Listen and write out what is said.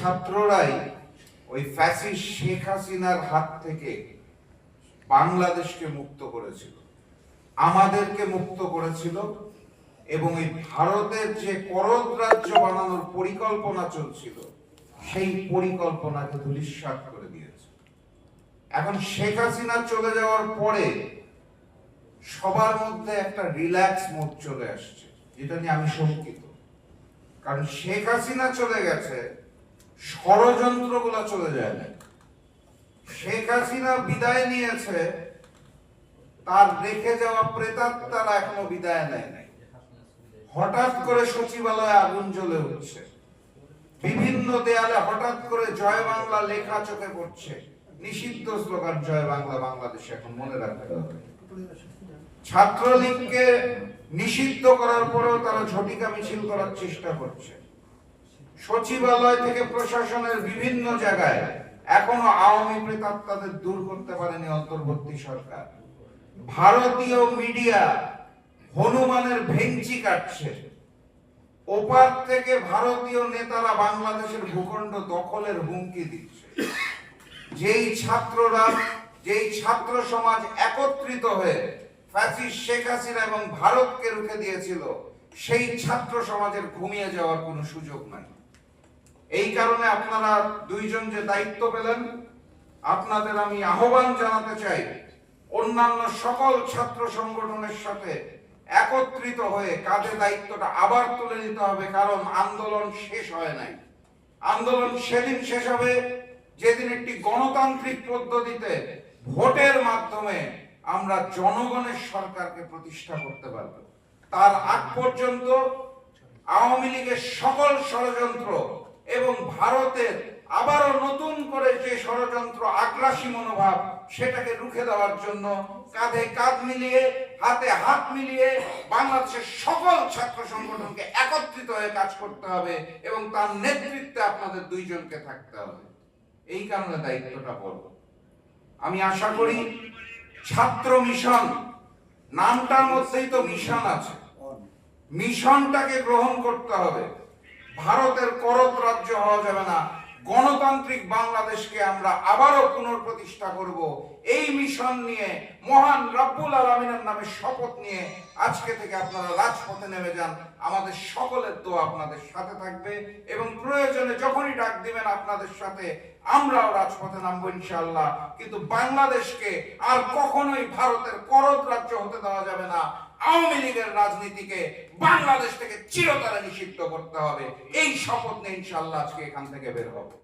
ছাত্ররাই ওই ফ্যাসি শেখ হাসিনার হাত থেকে বাংলাদেশকে মুক্ত করেছিল, আমাদেরকে মুক্ত করেছিল এবং এই ভারতের যে করদ রাজ্য বানানোর পরিকল্পনা চলছিল, সেই পরিকল্পনাকে ধূলিসাৎ করে দিয়েছে। এখন শেখ হাসিনা চলে যাওয়ার পরে সবার মধ্যে একটা রিল্যাক্স মোড চলে আসছে, যেটা নিয়ে আমি শঙ্কিত। কারণ শেখ হাসিনা চলে গেছে ষড়যন্ত্রগুলো চলে যায় না শেখ হাসিনা বিদায় নিয়েছে, তার রেখে যাওয়া প্রেতাত্মারা এখনও বিদায় নেয় নাই। হঠাৎ করে সচিবালয়ে আগুন জ্বলে উঠছে। বিভিন্ন দেয়ালে হঠাৎ করে জয় বাংলা লেখা চোখে পড়ছে। নিষিদ্ধ স্লোগান, জয় বাংলা, বাংলাদেশে এখন মনে রাখতে হবে। ছাত্রলীগকে নিষিদ্ধ করার পরেও তারা ঝটিকা মিছিল করার চেষ্টা করছে। সচিবালয় থেকে প্রশাসনের বিভিন্ন জায়গায় এখনও আওয়ামী প্রেতাত্মাদের দূর করতে পারেনি অন্তর্বর্তী সরকার। ভারতীয় মিডিয়া হনুমানের ভেঞ্চি কাটছে। ওপার থেকে ভারতীয় নেতারা বাংলাদেশের ভূখণ্ড দখলের হুমকি দিচ্ছে। যেই ছাত্ররা, যেই ছাত্র সমাজ একত্রিত হয়ে ফ্যাসিস্ট শেখ হাসিনা এবং ভারতকে রুখে দিয়েছিল, সেই ছাত্র সমাজের ঘুমিয়ে যাওয়ার কোনো সুযোগ নাই। এই কারণে আপনারা দুইজন যে দায়িত্ব পেলেন, আপনাদের আমি আহ্বান জানাতে চাই, অন্যান্য সকল ছাত্র সংগঠনের সাথে একত্রিত হয়ে কাজে দায়িত্বটা আবার তুলে নিতে হবে, কারণ আন্দোলন শেষ হয় নাই। আন্দোলন সেদিন শেষ হবে, যেদিন একটি গণতান্ত্রিক পদ্ধতিতে ভোটের মাধ্যমে আমরা জনগণের সরকারকে প্রতিষ্ঠা করতে পারব। তার আগ পর্যন্ত আওয়ামী লীগের সকল ষড়যন্ত্র এবং ভারতের আবারও নতুন করে যে ষড়যন্ত্র, আগ্রাসী মনোভাব, সেটাকে রুখে দেওয়ার জন্য কাঁধে কাঁধ মিলিয়ে, হাতে হাত মিলিয়ে বাংলাদেশের সকল ছাত্র সংগঠনকে একত্রিত হয়ে কাজ করতে হবে এবং তার নেতৃত্বে আপনাদের দুইজনকে থাকতে হবে। এই কারণে দায়িত্বটা বড়। আমি আশা করি ছাত্র মিশন, নামটার মধ্যেই তো মিশন আছে। মিশনটাকে গ্রহণ করতে হবে। ভারতের করত রাজ্য হওয়া যাবে না। গণতান্ত্রিক বাংলাদেশকে আমরা আবারও পুনঃপ্রতিষ্ঠা করব। এই মিশন নিয়ে মহান রব্বুল আলমিনের নামে শপথ নিয়ে আজকে থেকে আপনারা রাজপথে নেমে যান। আমাদের সকলের তো আপনাদের সাথে থাকবে এবং প্রয়োজনে যখনই ডাক দিবেন আপনাদের সাথে আমরাও রাজপথে নামবো ইনশাআল্লাহ। কিন্তু বাংলাদেশকে আর কখনোই ভারতের করদ রাজ্য হতে দেওয়া যাবে না। আওয়ামী লীগের রাজনীতিকে বাংলাদেশ থেকে চিরতরে নিষিদ্ধ করতে হবে। এই শপথ নিয়ে ইনশাল্লাহ আজকে এখান থেকে বের হবে।